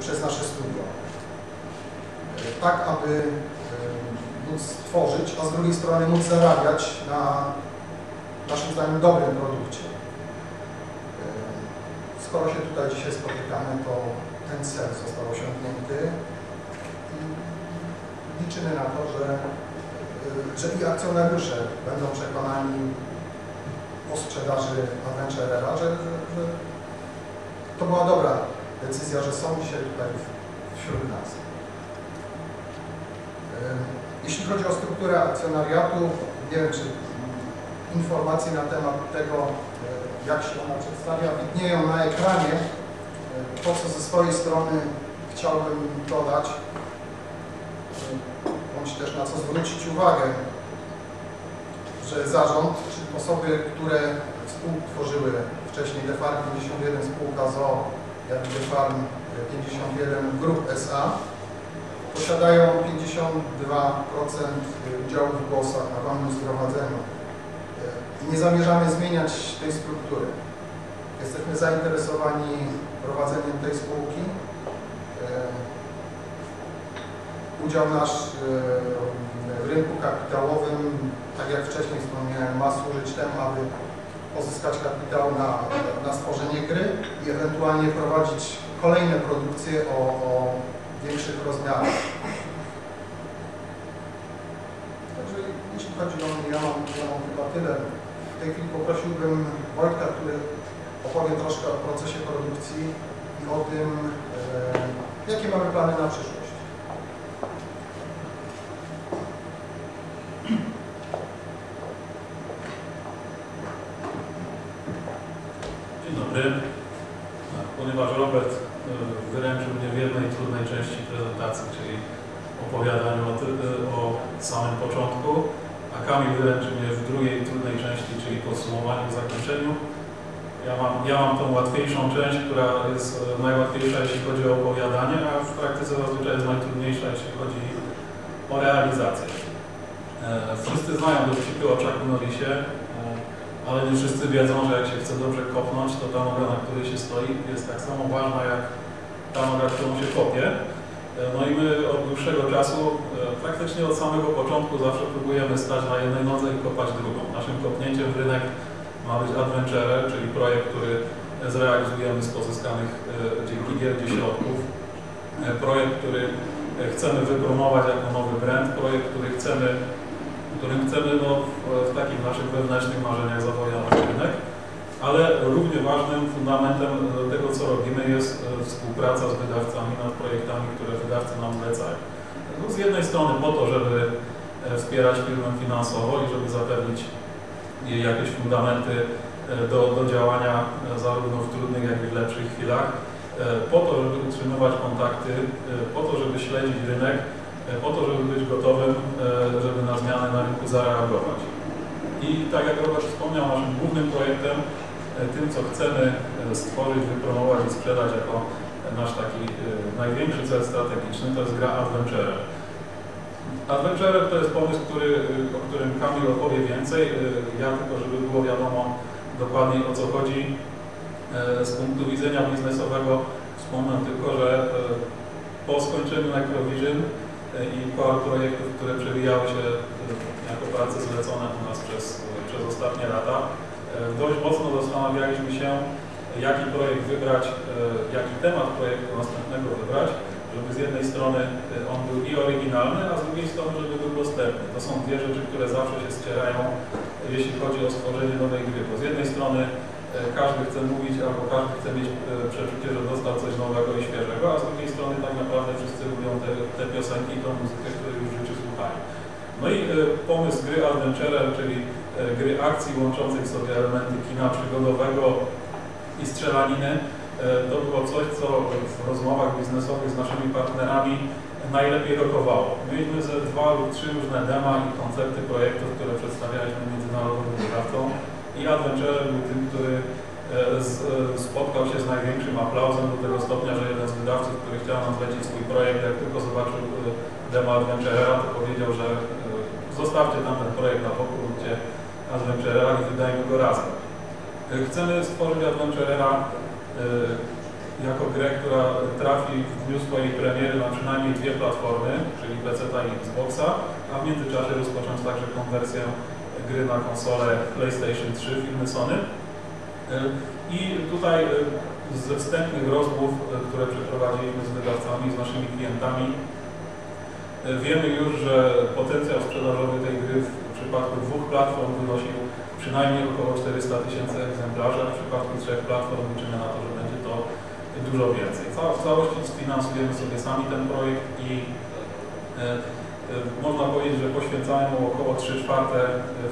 przez nasze studio. Tak, aby móc tworzyć, a z drugiej strony móc zarabiać na naszym zdaniem dobrym produkcie. Skoro się tutaj dzisiaj spotykamy, to ten cel został osiągnięty i liczymy na to, że, że i akcjonariusze będą przekonani po sprzedaży Adventurera, że, że to była dobra decyzja, że są dzisiaj tutaj wśród nas. Jeśli chodzi o strukturę akcjonariatu, nie wiem, czy informacje na temat tego, jak się ona przedstawia, widnieją na ekranie. To, co ze swojej strony chciałbym dodać, bądź też na co zwrócić uwagę, że zarząd, czyli osoby, które współtworzyły wcześniej Defarm 51 spółka ZO, jak i Defarm 51 Group SA, posiadają 52% udziału w głosach na wolnym zgromadzeniu. I nie zamierzamy zmieniać tej struktury. Jesteśmy zainteresowani prowadzeniem tej spółki. Udział nasz w rynku kapitałowym, tak jak wcześniej wspomniałem, ma służyć temu, aby pozyskać kapitał na, na stworzenie gry i ewentualnie prowadzić kolejne produkcje o, o większych rozmiarach. Także jeśli chodzi o mnie, ja mam, ja mam chyba tyle. W tej chwili poprosiłbym Wojtka, który opowie troszkę o procesie produkcji i o tym, e, jakie mamy plany na przyszłość. Dzień dobry. Ponieważ Robert e, wyręczył mnie w jednej trudnej części prezentacji, czyli opowiadaniu o, o samym początku, a Kamil wyręczył mnie w drugiej trudnej części, czyli podsumowaniu, zakończeniu. Ja mam, ja mam tą łatwiejszą część, która jest e, najłatwiejsza, jeśli chodzi o opowiadanie, a w praktyce zazwyczaj jest najtrudniejsza, jeśli chodzi o realizację. E, wszyscy znają dowcipy o Chucku Norrisie, ale nie wszyscy wiedzą, że jak się chce dobrze kopnąć, to ta noga, na której się stoi, jest tak samo ważna jak ta noga, którą się kopie. No i my od dłuższego czasu, praktycznie od samego początku zawsze próbujemy stać na jednej nodze i kopać drugą. Naszym kopnięciem w rynek ma być Adventure, czyli projekt, który zrealizujemy z pozyskanych dzięki gierdzie środków. Projekt, który chcemy wypromować jako nowy brand, projekt, który chcemy którym chcemy no, w takich naszych wewnętrznych marzeniach zawojować rynek, ale równie ważnym fundamentem tego, co robimy, jest współpraca z wydawcami nad projektami, które wydawcy nam zlecają. No, z jednej strony po to, żeby wspierać firmę finansowo i żeby zapewnić jej jakieś fundamenty do, do działania zarówno w trudnych, jak i w lepszych chwilach, po to, żeby utrzymywać kontakty, po to, żeby śledzić rynek, po to, żeby być gotowym, żeby na zmiany na rynku zareagować. I tak jak Robert wspomniał, naszym głównym projektem, tym co chcemy stworzyć, wypromować i sprzedać jako nasz taki największy cel strategiczny, to jest gra Adventure. Adventure to jest pomysł, który, o którym Kamil opowie więcej. Ja tylko, żeby było wiadomo dokładniej o co chodzi, z punktu widzenia biznesowego wspomnę tylko, że po skończeniu Necrovision i paru projektów, które przewijały się jako prace zlecone u nas przez, przez ostatnie lata. Dość mocno zastanawialiśmy się, jaki projekt wybrać, jaki temat projektu następnego wybrać, żeby z jednej strony on był i oryginalny, a z drugiej strony, żeby był dostępny. To są dwie rzeczy, które zawsze się ścierają, jeśli chodzi o stworzenie nowej gry. Bo z jednej strony każdy chce mówić albo każdy chce mieć przeczucie, że dostał coś nowego i świeżego, a z drugiej strony tak naprawdę wszyscy lubią te, te piosenki i tą muzykę, której już w życiu słuchają. No i pomysł gry Adventure, czyli gry akcji łączącej w sobie elementy kina przygodowego i strzelaniny, to było coś, co w rozmowach biznesowych z naszymi partnerami najlepiej rokowało. Mieliśmy ze dwa lub trzy różne dema i koncepty projektów, które przedstawialiśmy międzynarodowym wydawcom i Adventure był tym, który spotkał się z największym aplauzem do tego stopnia, że jeden z wydawców, który chciał nam zlecić swój projekt, jak tylko zobaczył demo Adventure'a, to powiedział, że zostawcie tam ten projekt na boku, róbcie Adventure'a i wydajmy go razem. Chcemy stworzyć Adventure'a jako grę, która trafi w dniu swojej premiery na przynajmniej dwie platformy, czyli PC i Xboxa, a w międzyczasie rozpocząć także konwersję gry na konsolę PlayStation 3 firmy Sony. E, I tutaj ze wstępnych rozmów, które przeprowadziliśmy z wydawcami, z naszymi klientami, wiemy już, że potencjał sprzedażowy tej gry przypadku dwóch platform wynosił przynajmniej około 400 tysięcy egzemplarzy, a w przypadku trzech platform liczymy na to, że będzie to dużo więcej. W całości sfinansujemy sobie sami ten projekt i można powiedzieć, że poświęcamy mu około 3 czwarte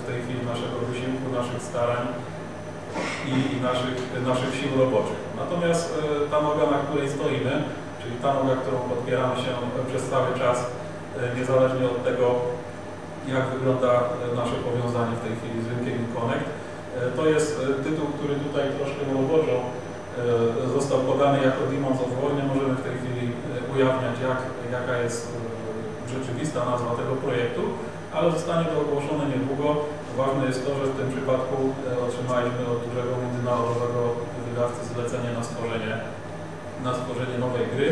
w tej chwili naszego wysiłku, naszych starań i naszych, naszych sił roboczych. Natomiast ta noga, na której stoimy, czyli ta noga, którą podpieramy się przez cały czas, niezależnie od tego, jak wygląda nasze powiązanie w tej chwili z rynkiem Connect, to jest tytuł, który tutaj troszkę roboczo został podany jako Demons of War. Nie możemy w tej chwili ujawniać, jak, jaka jest rzeczywista nazwa tego projektu, ale zostanie to ogłoszone niedługo. Ważne jest to, że w tym przypadku otrzymaliśmy od dużego międzynarodowego wydawcy zlecenie na stworzenie, na stworzenie nowej gry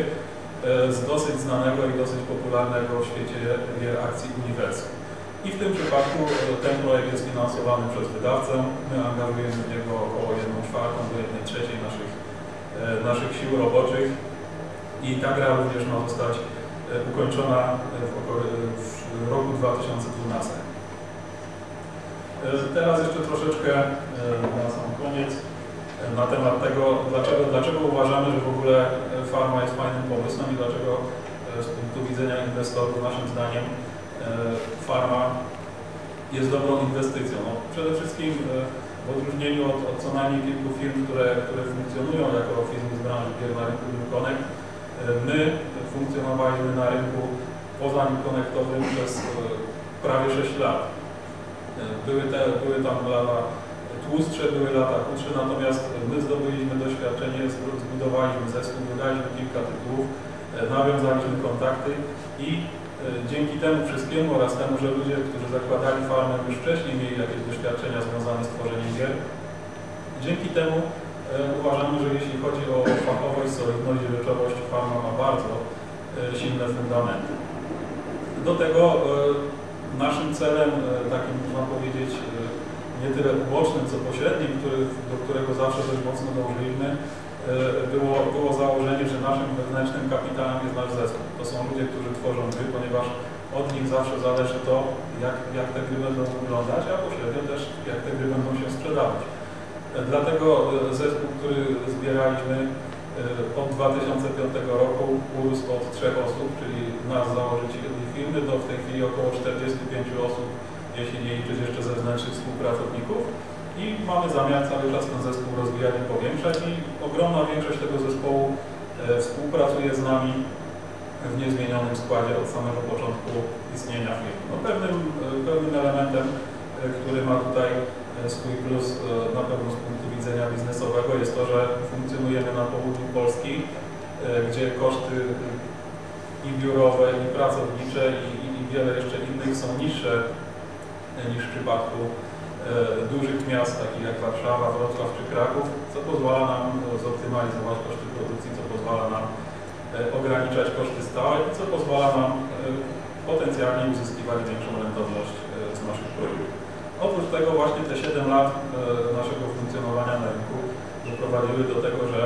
z dosyć znanego i dosyć popularnego w świecie gier akcji uniwersum. I w tym przypadku ten projekt jest finansowany przez wydawcę. My angażujemy w niego około 1 czwartą do 1 trzeciej naszych, naszych sił roboczych i ta gra również ma zostać ukończona w, roku 2012. Teraz jeszcze troszeczkę na sam koniec na temat tego, dlaczego, dlaczego uważamy, że w ogóle farma jest fajnym pomysłem i dlaczego z punktu widzenia inwestorów naszym zdaniem farma jest dobrą inwestycją. No, przede wszystkim w odróżnieniu od, od co najmniej kilku firm, które, które funkcjonują jako firmy z branży gier na rynku Connect, my funkcjonowaliśmy na rynku poza konektowym przez prawie 6 lat. Były, te, były tam lata tłustsze, były lata krótsze, natomiast my zdobyliśmy doświadczenie, zbudowaliśmy zespół, wydaliśmy kilka tytułów, nawiązaliśmy kontakty i dzięki temu wszystkiemu oraz temu, że ludzie, którzy zakładali farmę już wcześniej mieli jakieś doświadczenia związane z tworzeniem gier, dzięki temu uważamy, że jeśli chodzi o fachowość, solidność i rzeczowość, farma ma bardzo silne fundamenty. Do tego naszym celem, takim można powiedzieć, nie tyle ubocznym, co pośrednim, który, do którego zawsze dość mocno dążyliśmy, było, było założenie, że naszym wewnętrznym kapitałem jest nasz zespół. To są ludzie, którzy tworzą gry, ponieważ od nich zawsze zależy to, jak, jak te gry będą wyglądać, a pośrednio też jak te gry będą się sprzedawać. Dlatego zespół, który zbieraliśmy od 2005 roku urósł od trzech osób, czyli nas założycieli firmy, do w tej chwili około 45 osób, jeśli nie liczyć jeszcze zewnętrznych współpracowników. I mamy zamiar cały czas ten zespół rozwijać i powiększać i ogromna większość tego zespołu współpracuje z nami w niezmienionym składzie od samego początku istnienia firmy. No pewnym, pewnym elementem, który ma tutaj swój plus na pewno z punktu widzenia biznesowego jest to, że funkcjonujemy na południu Polski, gdzie koszty i biurowe, i pracownicze, i, i wiele jeszcze innych są niższe niż w przypadku dużych miast, takich jak Warszawa, Wrocław czy Kraków, co pozwala nam zoptymalizować koszty produkcji, co pozwala nam ograniczać koszty stałe i co pozwala nam potencjalnie uzyskiwać większą rentowność z naszych produktów. Oprócz tego właśnie te 7 lat naszego funkcjonowania na rynku doprowadziły do tego, że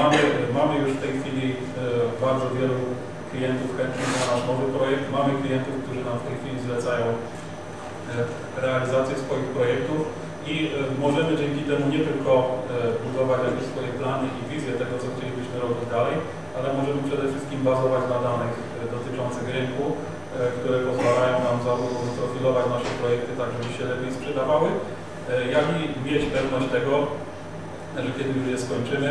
mamy, mamy już w tej chwili bardzo wielu klientów chętnych na nasz nowy projekt. Mamy klientów, którzy nam w tej chwili zlecają realizację swoich projektów i możemy dzięki temu nie tylko budować jakieś swoje plany i wizje tego, co chcielibyśmy robić dalej, ale możemy przede wszystkim bazować na danych dotyczących rynku, które pozwalają nam zarówno profilować nasze projekty tak, żeby się lepiej sprzedawały, jak i mieć pewność tego, że kiedy już je skończymy,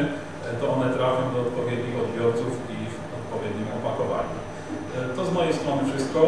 to one trafią do odpowiednich odbiorców i w odpowiednim opakowaniu. To z mojej strony wszystko.